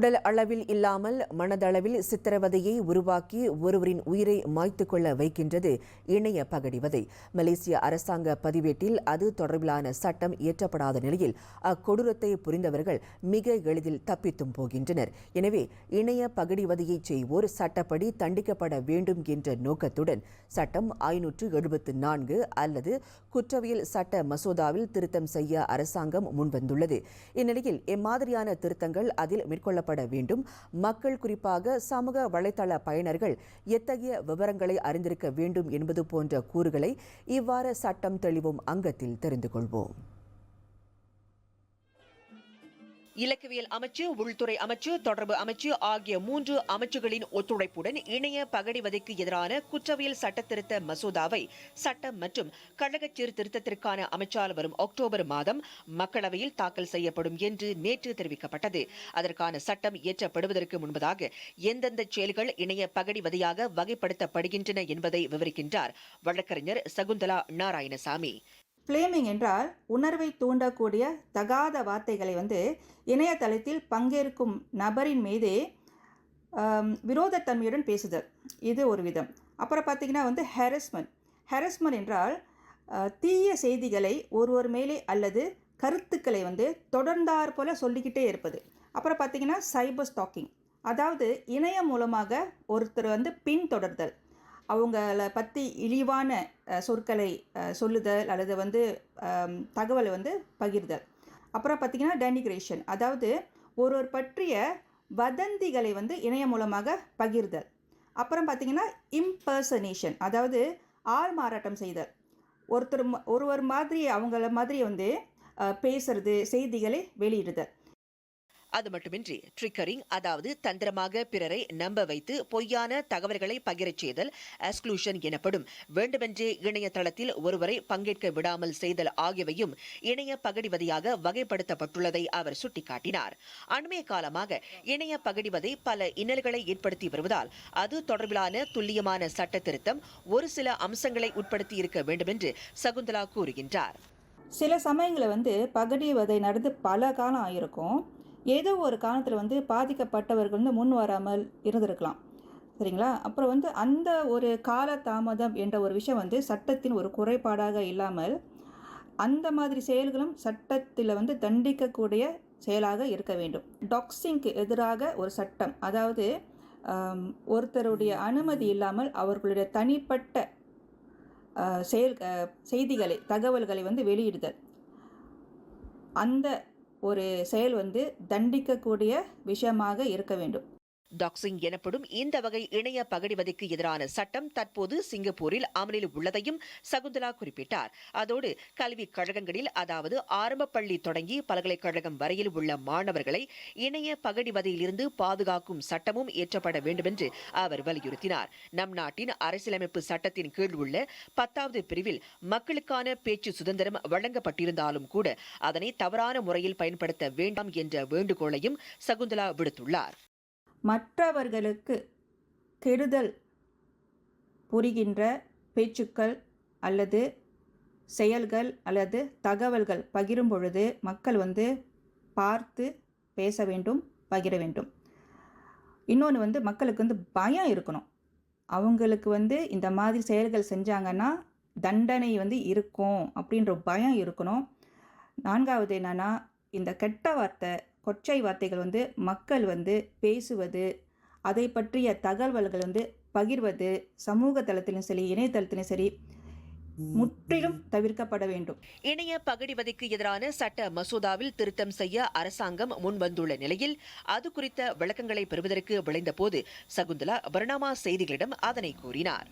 உடல் அளவில் இல்லாமல் மனதளவில் சித்திரவதையை உருவாக்கி ஒருவரின் உயிரை மாய்த்து கொள்ள வைக்கின்றது இணைய பகடிவதை. மலேசிய அரசாங்க பதிவேட்டில் அது தொடர்பிலான சட்டம் இயற்றப்படாத நிலையில் அக்கொடூரத்தை புரிந்தவர்கள் மிக எளிதில் தப்பித்தும் போகின்றனர். எனவே இணைய பகடிவதையை செய்வோர் சட்டப்படி தண்டிக்கப்பட வேண்டும் என்ற நோக்கத்துடன் சட்டம் ஐநூற்று எழுபத்து நான்கு அல்லது குற்றவியல் சட்ட மசோதாவில் திருத்தம் செய்ய அரசாங்கம் முன்வந்துள்ளது. இந்நிலையில் எம்மாதிரியான திருத்தங்கள் அதில் மேற்கொள்ளப்பட வேண்டும். மக்கள் குறிப்பாக சமூக வலைதள பயனர்கள் எத்தகைய விவரங்களை அறிந்திருக்க வேண்டும் என்பது போன்ற கூறுகளை இவ்வாறு சட்டம் தெளிவும் அங்கத்தில் தெரிந்து கொள்வோம். இலக்கவியல் அமைச்சு உள்துறை அமைச்சு தொடர்பு அமைச்சு ஆகிய மூன்று அமைச்சுகளின் ஒத்துழைப்புடன் இணைய பகடிவதைக்கு எதிரான குற்றவியல் சட்டத்திருத்த மசோதாவை சட்டம் மற்றும் கழக சீர்திருத்தத்திற்கான அமைச்சால் வரும் அக்டோபர் மாதம் மக்களவையில் தாக்கல் செய்யப்படும் என்று நேற்று தெரிவிக்கப்பட்டது. அதற்கான சட்டம் இயற்றப்படுவதற்கு முன்பதாக எந்தெந்த செயல்கள் இணைய பகடிவதையாக வகைப்படுத்தப்படுகின்றன என்பதை விவரிக்கின்றார் வழக்கறிஞர் சகுந்தலா நாராயணசாமி. ஃப்ளேமிங் என்றால் உணர்வை தூண்டக்கூடிய தகாத வார்த்தைகளை வந்து இணையதளத்தில் பங்கேற்கும் நபரின் மீதே விரோதத்தன்மையுடன் பேசுதல். இது ஒரு விதம். அப்புறம் பார்த்தீங்கன்னா வந்து ஹெரஸ்மெண்ட் ஹெரஸ்மெண்ட் என்றால் தீய செய்திகளை ஒருவர் மேலே அல்லது கருத்துக்களை வந்து தொடர்ந்தாற் போல சொல்லிக்கிட்டே இருப்பது. அப்புறம் பார்த்தீங்கன்னா சைபர் ஸ்டாக்கிங் அதாவது இணையம் மூலமாக ஒருத்தர் வந்து பின்தொடர்தல். அவங்கள பற்றி இழிவான சொற்களை சொல்லுதல் அல்லது வந்து தகவலை வந்து பகிர்தல். அப்புறம் பார்த்திங்கன்னா டெனிக்ரேஷன் அதாவது ஒருவர் பற்றிய வதந்திகளை வந்து இணையம் மூலமாக பகிர்தல். அப்புறம் பார்த்திங்கன்னா இம்பர்சனேஷன் அதாவது ஆள் மாறாட்டம் செய்தல். ஒருத்தர் ஒருவர் மாதிரி அவங்கள மாதிரி வந்து பேசுறது செய்திகளை வெளியிடுதல். அது மட்டுமின்றி ட்ரிக்கரிங் அதாவது தந்திரமாக பிறரை நம்ப வைத்து பொய்யான தகவல்களை பகிரச் செய்தல் எஸ்க்ளூஷன் எனப்படும். வேண்டுமென்றே இணையதளத்தில் ஒருவரை பங்கேற்க விடாமல் செய்தல் ஆகியவையும் இணைய பகடிவதையாக வகைப்படுத்தப்பட்டுள்ளதை அவர் சுட்டிக்காட்டினார். அண்மைய காலமாக இணைய பகடிவதை பல இன்னல்களை ஏற்படுத்தி வருவதால் அது தொடர்பிலான துல்லியமான சட்ட திருத்தம் ஒரு சில அம்சங்களை உட்படுத்தி இருக்க வேண்டுமென்று சகுந்தலா கூறுகின்றார். சில சமயங்களில் வந்து பகடிவதை நடந்து பல காலம் ஆயிருக்கும். ஏதோ ஒரு காரணத்தில் வந்து பாதிக்கப்பட்டவர்கள் வந்து முன் வராமல் இருந்திருக்கலாம். சரிங்களா? அப்புறம் வந்து அந்த ஒரு கால தாமதம் என்ற ஒரு விஷயம் வந்து சட்டத்தின் ஒரு குறைபாடாக இல்லாமல் அந்த மாதிரி செயல்களும் சட்டத்தில் வந்து தண்டிக்கக்கூடிய செயலாக இருக்க வேண்டும். டாக்ஸிங்க்கு எதிராக ஒரு சட்டம் அதாவது ஒருத்தருடைய அனுமதி இல்லாமல் அவர்களுடைய தனிப்பட்ட செயல் செய்திகளை தகவல்களை வந்து வெளியிடுதல். அந்த ஒரு செயல் வந்து தண்டிக்கக்கூடிய விஷயமாக இருக்க வேண்டும். டாக்ஸிங் எனப்படும் இந்த வகை இணைய பகடிவதைக்கு எதிரான சட்டம் தற்போது சிங்கப்பூரில் அமலில் உள்ளதையும் சகுந்தலா குறிப்பிட்டார். அதோடு கல்விக் கழகங்களில் அதாவது ஆரம்ப பள்ளி தொடங்கி பல்கலைக்கழகம் வரையில் உள்ள மாணவர்களை இணைய பகடிவதையிலிருந்து பாதுகாக்கும் சட்டமும் இயற்றப்பட வேண்டுமென்று அவர் வலியுறுத்தினார். நம் நாட்டின் அரசியலமைப்பு சட்டத்தின் கீழ் உள்ள பத்தாவது பிரிவில் மக்களுக்கான பேச்சு சுதந்திரம் வழங்கப்பட்டிருந்தாலும் கூட அதனை தவறான முறையில் பயன்படுத்த வேண்டாம் என்ற வேண்டுகோளையும் சகுந்தலா விடுத்துள்ளார். மற்றவர்களுக்கு கெடுதல் புரிகின்ற பேச்சுக்கள் அல்லது செயல்கள் அல்லது தகவல்கள் பகிரும் பொழுது மக்கள் வந்து பார்த்து பேச வேண்டும் பகிர வேண்டும். இன்னொன்று வந்து மக்களுக்கு வந்து பயம் இருக்கணும். அவங்களுக்கு வந்து இந்த மாதிரி செயல்கள் செஞ்சாங்கன்னா தண்டனை வந்து இருக்கும் அப்படின்ற பயம் இருக்கணும். நான்காவது என்னன்னா இந்த கெட்ட வார்த்தை கொச்சை வார்த்தைகள் வந்து மக்கள் வந்து பேசுவது அதை பற்றிய தகவல்கள் வந்து பகிர்வது சமூக தளத்திலும் சரி இணையதளத்திலும் சரி முற்றிலும் தவிர்க்கப்பட வேண்டும். இணைய பகடிவதைக்கு எதிரான சட்ட மசோதாவில் திருத்தம் செய்ய அரசாங்கம் முன்வந்துள்ள நிலையில் அது குறித்த விளக்கங்களை பெறுவதற்கு விளைந்தபோது சகுந்தலா பர்ணாமா செய்திகளிடம் அதனை கூறினார்.